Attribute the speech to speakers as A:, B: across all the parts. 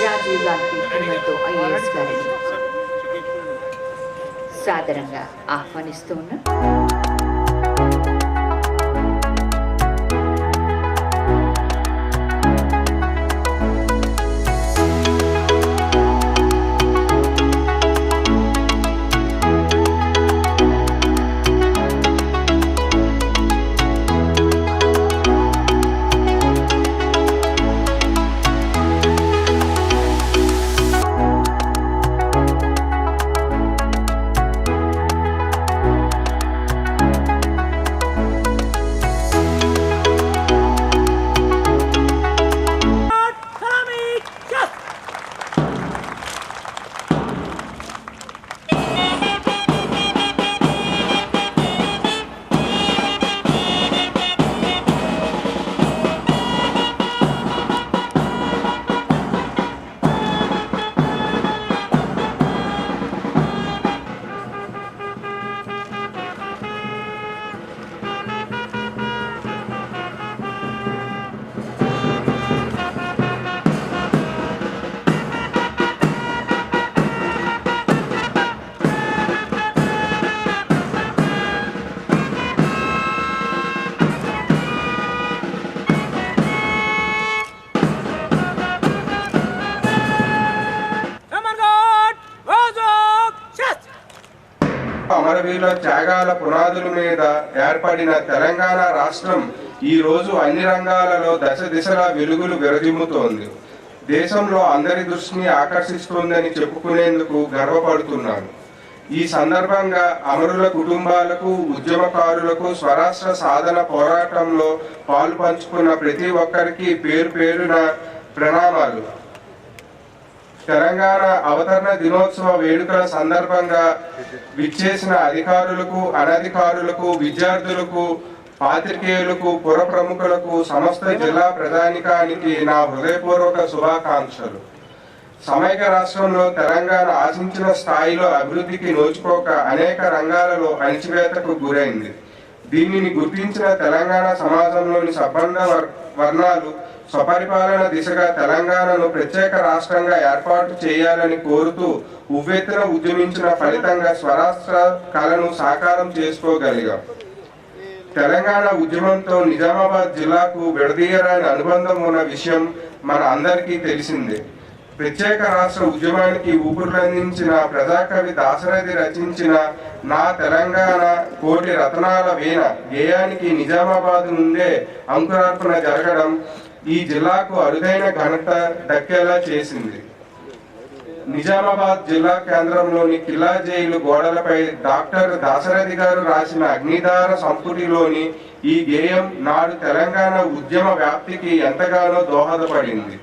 A: Rajiv Gandhi హేమంతో IAS గారిని సాదరంగా ఆహ్వానిస్తూ ఉన్నాం.
B: అమరవీరుల త్యాగాల పునాదుల మీద ఏర్పడిన తెలంగాణ రాష్ట్రం ఈ రోజు అన్ని రంగాలలో దశ దిశలా వెలుగులు విరజిమ్ముతోంది. దేశంలో అందరి దృష్టిని ఆకర్షిస్తోందని చెప్పుకునేందుకు గర్వపడుతున్నాను. ఈ సందర్భంగా అమరుల కుటుంబాలకు ఉద్యమకారులకు స్వరాష్ట్ర సాధన పోరాటంలో పాలు పంచుకున్న ప్రతి ఒక్కరికి పేరు పేరున ప్రణామాలు. తెలంగాణ అవతరణ దినోత్సవ వేడుకల సందర్భంగా విచ్చేసిన అధికారులకు అనధికారులకు విద్యార్థులకు పాత్రికేయులకు పుర ప్రముఖులకు సమస్త జిల్లా ప్రధానికానికి నా హృదయపూర్వక శుభాకాంక్షలు. సమైక్య రాష్ట్రంలో తెలంగాణ ఆశించిన స్థాయిలో అభివృద్ధికి నోచుకోక అనేక రంగాలలో అణిచివేతకు గురైంది. దీనిని గుర్తించిన తెలంగాణ సమాజంలోని సబ్బంధ వర్గ వర్ణాలు స్వపరిపాలన దిశగా తెలంగాణను ప్రత్యేక రాష్ట్రంగా ఏర్పాటు చేయాలని కోరుతూ ఉవ్వెత్తున ఉద్యమించిన ఫలితంగా స్వరాష్ట్ర కళను సాకారం చేసుకోగలిగాం. తెలంగాణ ఉద్యమంతో నిజామాబాద్ జిల్లాకు విడదీయరాని అనుబంధం ఉన్న విషయం మన అందరికీ తెలిసిందే. ప్రత్యేక రాష్ట్ర ఉద్యమానికి ఊపిరులందించిన ప్రజాకవి దాశరథి రచించిన నా తెలంగాణ కోటి రత్నాల వీణ గేయానికి నిజామాబాద్ నుండే అంకురార్పణ జరగడం ఈ జిల్లాకు అరుదైన ఘనత దక్కేలా చేసింది. నిజామాబాద్ జిల్లా కేంద్రంలోని కిల్లా జైలు గోడలపై డాక్టర్ దాశరథి గారు రాసిన అగ్నిదార సంపుటిలోని ఈ గేయం నాడు తెలంగాణ ఉద్యమ వ్యాప్తికి ఎంతగానో దోహదపడింది.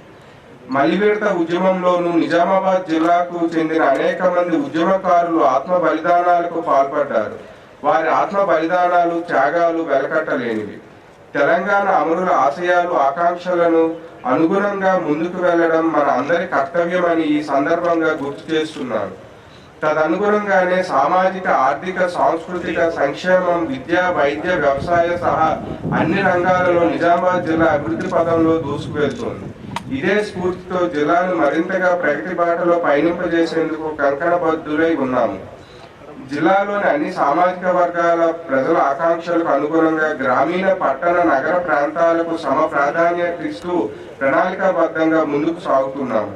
B: మలివిడత ఉద్యమంలోనూ నిజామాబాద్ జిల్లాకు చెందిన అనేక మంది ఉద్యమకారులు ఆత్మ బలిదానాలకు పాల్పడ్డారు. వారి ఆత్మ బలిదానాలు త్యాగాలు వెలకట్టలేనివి. తెలంగాణ అమరుల ఆశయాలు ఆకాంక్షలను అనుగుణంగా ముందుకు వెళ్ళడం మన అందరి కర్తవ్యమని ఈ సందర్భంగా గుర్తు చేస్తున్నాను. తదనుగుణంగానే సామాజిక ఆర్థిక సాంస్కృతిక సంక్షేమం విద్య వైద్య వ్యవసాయ సహా అన్ని రంగాలలో నిజామాబాద్ జిల్లా అభివృద్ధి పదంలో దూసుకువెళ్తోంది. ఇదే స్ఫూర్తితో జిల్లాను మరింతగా ప్రగతి బాటలో పయనింపజేసేందుకు కంకణబద్ధులై ఉన్నాము. జిల్లాలోని అన్ని సామాజిక వర్గాల ప్రజల ఆకాంక్షలకు అనుగుణంగా గ్రామీణ పట్టణ నగర ప్రాంతాలకు సమ ప్రాధాన్యత ఇస్తూ ప్రణాళికాబద్ధంగా ముందుకు సాగుతున్నాము.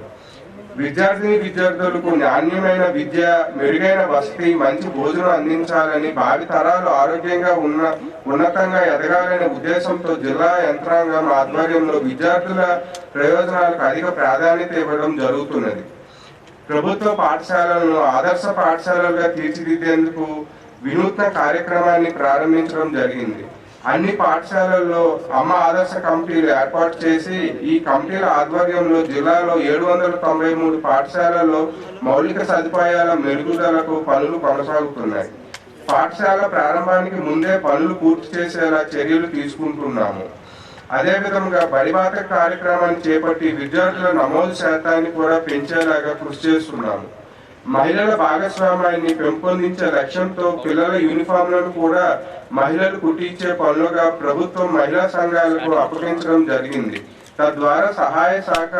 B: విద్యార్థిని విద్యార్థులకు నాణ్యమైన విద్య మెరుగైన వసతి మంచి భోజనం అందించాలని భావి తరాలు ఆరోగ్యంగా ఉన్న ఉన్నతంగా ఎదగాలనే ఉద్దేశంతో జిల్లా యంత్రాంగం ఆధ్వర్యంలో విద్యార్థుల ప్రయోజనాలకు అధిక ప్రాధాన్యత ఇవ్వడం జరుగుతున్నది. ప్రభుత్వ పాఠశాలలను ఆదర్శ పాఠశాలలుగా తీర్చిదిద్దేందుకు వినూత్న కార్యక్రమాన్ని ప్రారంభించడం జరిగింది. అన్ని పాఠశాలల్లో అమ్మ ఆదర్శ కమిటీలు ఏర్పాటు చేసి ఈ కమిటీల ఆధ్వర్యంలో జిల్లాలో ఏడు వందల తొంభై మూడు పాఠశాలల్లో మౌలిక సదుపాయాల మెరుగుదలకు పనులు కొనసాగుతున్నాయి. పాఠశాల ప్రారంభానికి ముందే పనులు పూర్తి చేసేలా చర్యలు తీసుకుంటున్నాము. అదే విధంగా కార్యక్రమాన్ని చేపట్టి విద్యార్థుల నమోదు శాతాన్ని కూడా పెంచేలాగా కృషి చేస్తున్నాము. మహిళల భాగస్వామ్యాన్ని పెంపొందించే లక్ష్యంతో పిల్లల యూనిఫామ్లను కూడా మహిళలు కుట్టించే పనులుగా ప్రభుత్వం మహిళా సంఘాలకు అప్పగించడం జరిగింది. తద్వారా సహాయ శాఖ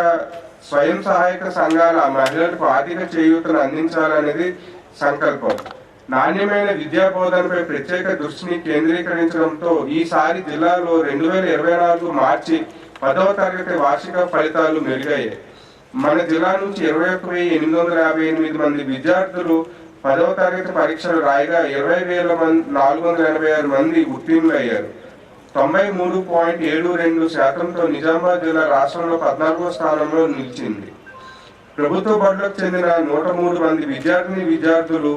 B: స్వయం సహాయక సంఘాల మహిళలకు ఆర్థిక చేయూతను అందించాలనేది సంకల్పం. నాణ్యమైన విద్యా బోధనపై ప్రత్యేక దృష్టిని కేంద్రీకరించడంతో ఈసారి జిల్లాలో రెండు వేల ఇరవై నాలుగు మార్చి పదవ తరగతి వార్షిక ఫలితాలు మెరుగయ్యాయి. మన జిల్లా నుంచి ఇరవై ఒక్క వెయ్యి ఎనిమిది వందల యాభై ఎనిమిది మంది విద్యార్థులు పదవ తరగతి పరీక్షలు రాయగా ఇరవై వేల మంది నాలుగు వందల ఎనభై ఆరు మంది ఉత్తీర్ణులు అయ్యారు తొంభై మూడు పాయింట్ ఏడు రెండు శాతంతో నిజామాబాద్ జిల్లా రాష్ట్రంలో పద్నాలుగో స్థానంలో నిలిచింది. ప్రభుత్వ బడులకు చెందిన నూట మూడు మంది విద్యార్థిని విద్యార్థులు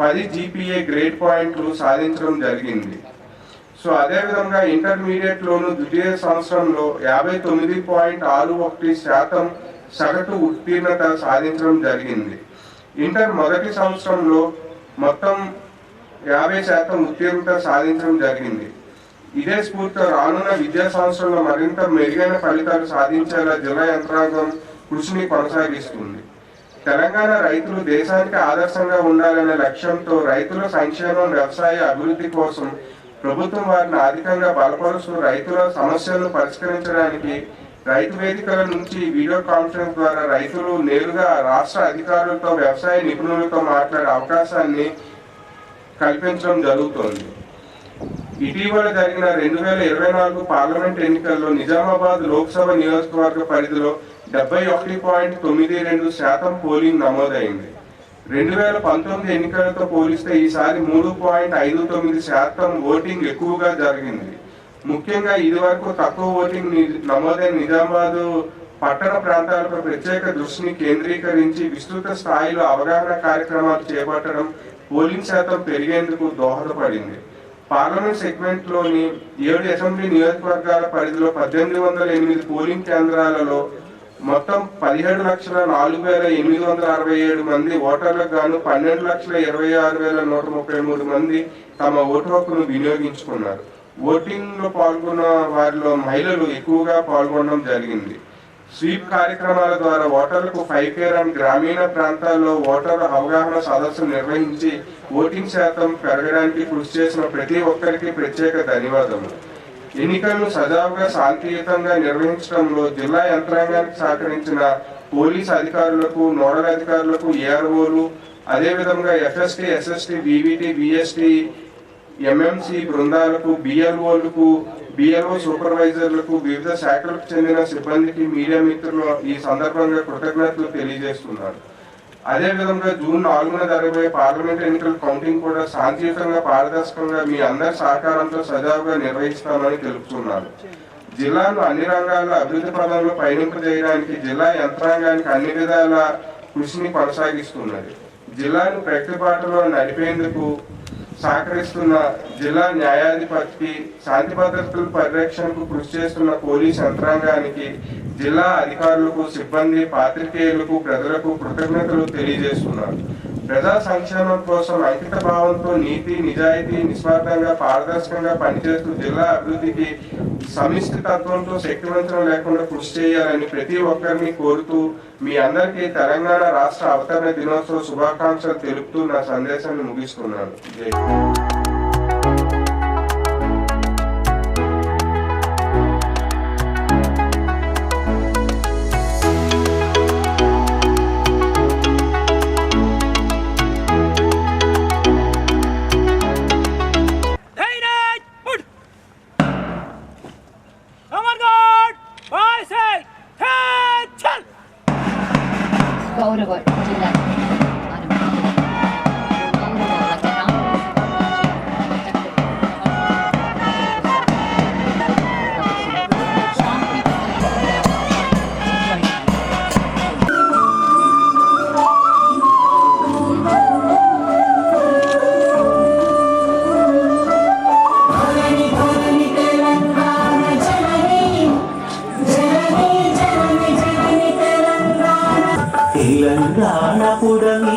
B: పది జీపీఏ గ్రేడ్ పాయింట్లు సాధించడం జరిగింది. సో అదే విధంగా ఇంటర్మీడియట్ లోను ద్వితీయ సంవత్సరంలో యాభై తొమ్మిది పాయింట్ ఆరు ఒకటి శాతం సగటు ఉత్తీర్ణత సాధించడం జరిగింది. ఇంటర్ మొదటి సంవత్సరంలో మొత్తం యాభై శాతం ఉత్తీర్ణత సాధించడం జరిగింది. ఇదే స్ఫూర్తితో రానున్న విద్యా సంవత్సరంలో మరింత మెరుగైన ఫలితాలు సాధించేలా జిల్లా యంత్రాంగం కృషిని కొనసాగిస్తుంది. తెలంగాణ రైతులు దేశానికి ఆదర్శంగా ఉండాలనే లక్ష్యంతో రైతుల సంక్షేమం వ్యవసాయ అభివృద్ధి కోసం ప్రభుత్వం వారిని అధికంగా బలపరుస్తూ రైతుల సమస్యలను పరిష్కరించడానికి రైతు వేదికల నుంచి వీడియో కాన్ఫరెన్స్ ద్వారా రైతులు నేరుగా రాష్ట్ర అధికారులతో వ్యవసాయ నిపుణులతో మాట్లాడే అవకాశాన్ని కల్పించడం జరుగుతోంది. ఇటీవల జరిగిన రెండు వేల ఇరవై నాలుగు పార్లమెంట్ ఎన్నికల్లో నిజామాబాద్ లోక్సభ నియోజకవర్గ పరిధిలో డెబ్బై ఒకటి పాయింట్ తొమ్మిది రెండు శాతం పోలింగ్ నమోదైంది. రెండు వేల పంతొమ్మిది ఎన్నికలతో పోలిస్తే ఈసారి మూడు పాయింట్ ఐదు తొమ్మిది శాతం ఓటింగ్ ఎక్కువగా జరిగింది. ముఖ్యంగా ఇదివరకు తక్కువ ఓటింగ్ నమోదైన నిజామాబాద్ పట్టణ ప్రాంతాలపై ప్రత్యేక దృష్టిని కేంద్రీకరించి విస్తృత స్థాయిలో అవగాహన కార్యక్రమాలు చేపట్టడం పోలింగ్ శాతం పెరిగేందుకు దోహదపడింది. పార్లమెంట్ సెగ్మెంట్లోని ఏడు అసెంబ్లీ నియోజకవర్గాల పరిధిలో పద్దెనిమిది వందల ఎనిమిది పోలింగ్ కేంద్రాలలో మొత్తం పదిహేడు లక్షల నాలుగు వేల ఎనిమిది వందల అరవై ఏడు మంది ఓటర్లకు గాను పన్నెండు లక్షల ఇరవై ఆరు వేల నూట ముప్పై మూడు మంది తమ ఓటు హక్కును వినియోగించుకున్నారు. ఓటింగ్లో పాల్గొన్న వారిలో మహిళలు ఎక్కువగా పాల్గొనడం జరిగింది. స్వీప్ కార్యక్రమాల ద్వారా ఓటర్లకు ఫైవ్ కేర్ అండ్ గ్రామీణ ప్రాంతాల్లో ఓటర్ల అవగాహన సదస్సు నిర్వహించి ఓటింగ్ శాతం పెరగడానికి కృషి చేసిన ప్రతి ఒక్కరికి ప్రత్యేక ధన్యవాదములు. ఎన్నికలను సజావుగా శాంతియుతంగా నిర్వహించడంలో జిల్లా యంత్రాంగానికి సహకరించిన పోలీస్ అధికారులకు నోడల్ అధికారులకు ఏఆర్ఓలు అదేవిధంగా FST SST BVT BST MMC బృందాలకు బిఎల్ఓలకు బిఎల్ఓ సూపర్వైజర్లకు వివిధ శాఖలకు చెందిన సిబ్బందికి మీడియా మిత్రులు ఈ సందర్భంగా కృతజ్ఞతలు తెలియజేస్తున్నారు. అదేవిధంగా జూన్ నాలుగున జరగబోయే పార్లమెంట్ ఎన్నికల కౌంటింగ్ కూడా శాంతియుతంగా పారదర్శకంగా మీ అందరి సహకారంతో సజావుగా నిర్వహిస్తామని తెలుపుతున్నాను జిల్లాను అన్ని రంగాల్లో అభివృద్ధి పదంలో పయనింపజేయడానికి జిల్లా యంత్రాంగానికి అన్ని విధాల కృషిని కొనసాగిస్తున్నది. జిల్లాను ప్రగతి బాటలో నడిపేందుకు సహకరిస్తున్న జిల్లా న్యాయాధిపతికి శాంతి భద్రతల పరిరక్షణకు కృషి చేస్తున్న పోలీస్ యంత్రాంగానికి జిల్లా అధికారులకు సిబ్బంది పాత్రికేయులకు ప్రజలకు కృతజ్ఞతలు తెలియజేస్తున్నారు ప్రజా సంక్షేమం కోసం అంకిత భావంతో నీతి నిజాయితీ నిస్వార్థంగా పారదర్శకంగా పనిచేస్తూ జిల్లా అభివృద్ధికి సమిష్టి తత్వంతో శక్తివంతం లేకుండా కృషి చేయాలని ప్రతి ఒక్కరిని కోరుతూ మీ అందరికీ తెలంగాణ రాష్ట్ర అవతరణ దినోత్సవ శుభాకాంక్షలు తెలుపుతూ నా సందేశాన్ని ముగిస్తున్నాను
C: తెలంగాణ పుడమి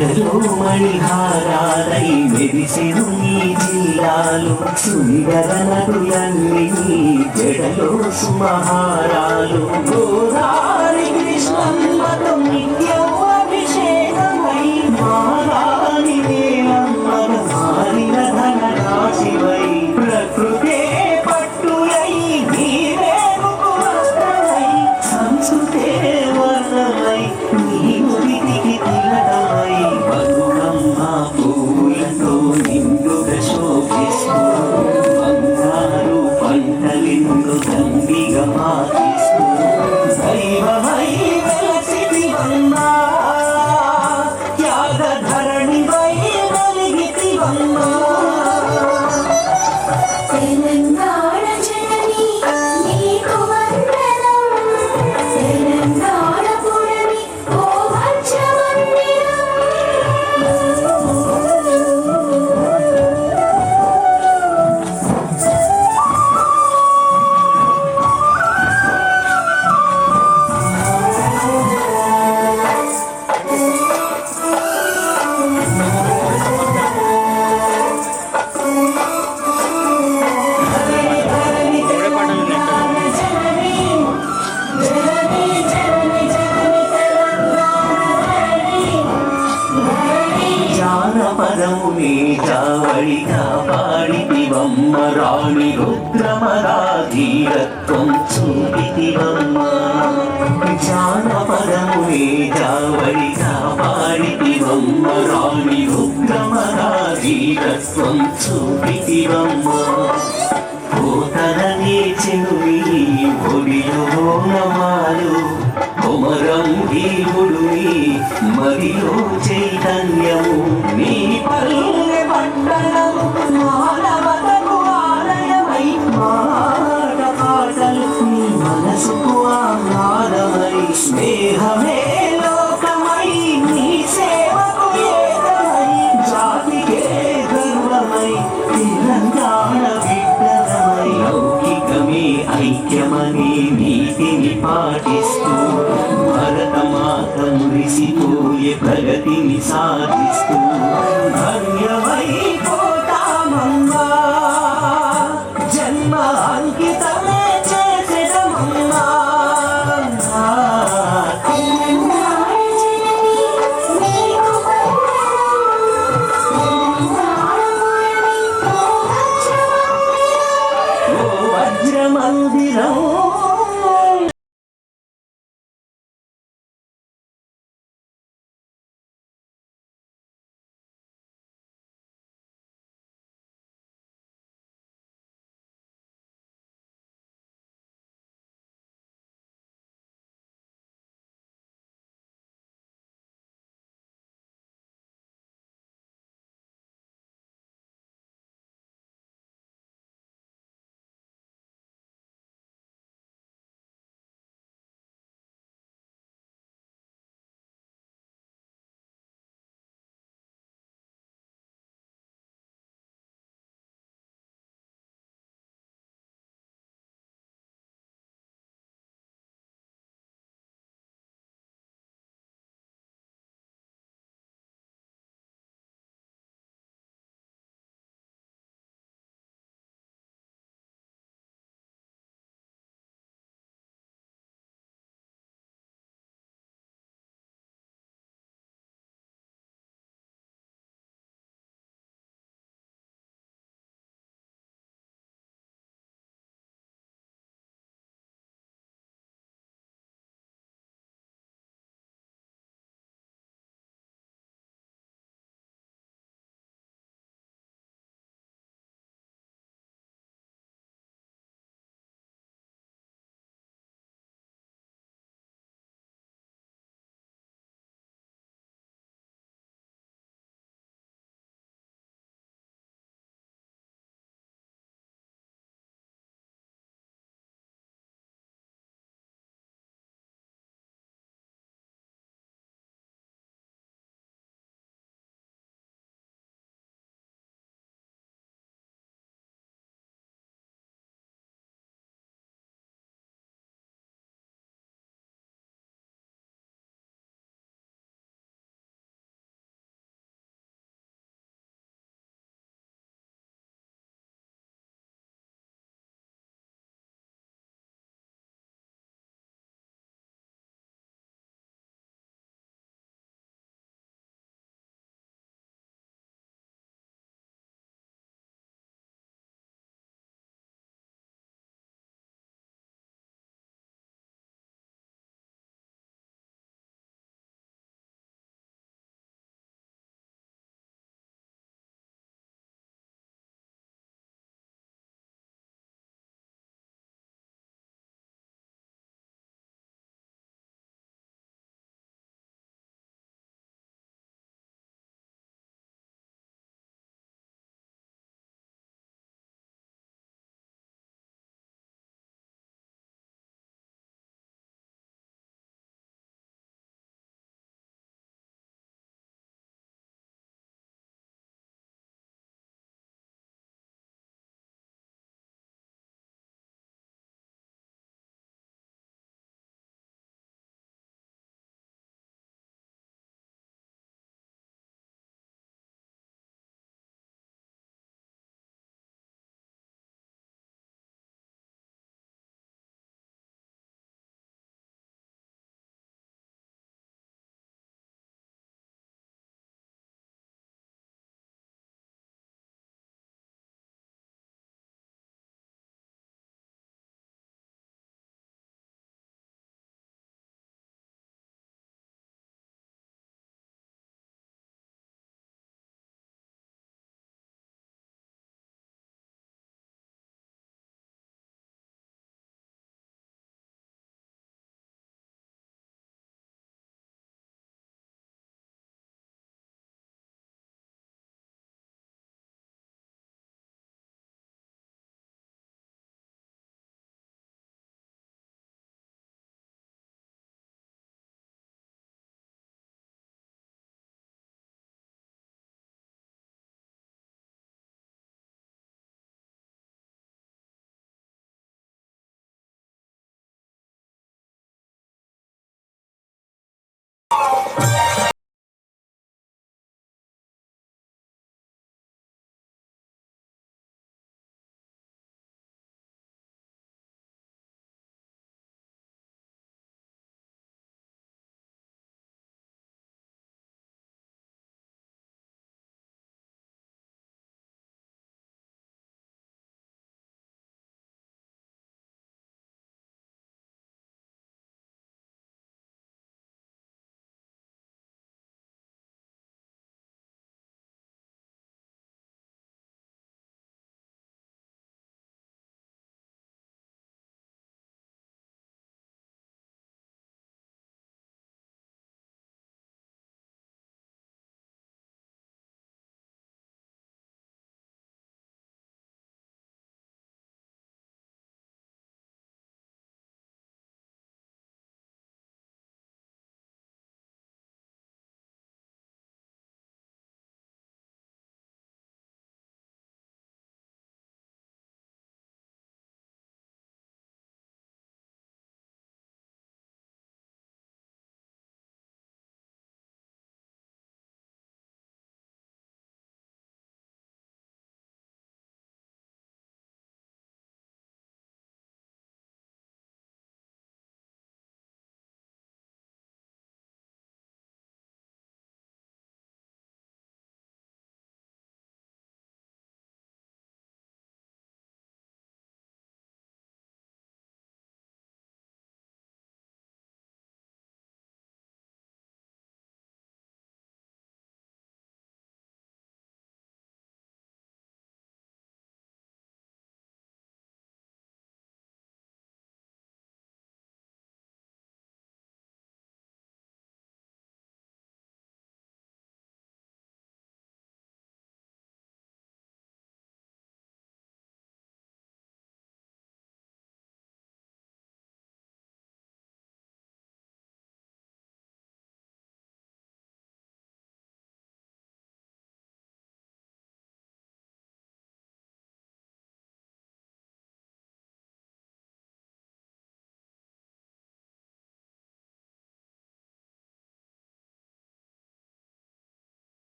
C: మెడలో మణిహారాలై మెరిసెను నీ జిల్లాలు సుందర నదులన్నీ నీ జడలో సుమహారాలు. గోదారి కృష్ణ రాణి రుద్రమరాధీరత్వం చూపితివమ్మ. జానపదము నీ రాణి రుద్రమరాధీరత్వం చూపితివమ్మ. పోతననే చెనువి ఒడిలో నమాలు కొమరం భీముడుని మదిలో చైతన్యము. నీ పల్లె మండలము మనసుకు ఆహ్లాదమై స్నేహమే లోకమై నీ సేవకు ఏకమై జాతికే గర్వమై తెలంగాణ బిడ్డలమై లౌకికమే ఐక్యమని నీతిని పాటిస్తూ భరతమాత మురిసిపోయే ప్రగతిని సాధిస్తూ ధన్యమై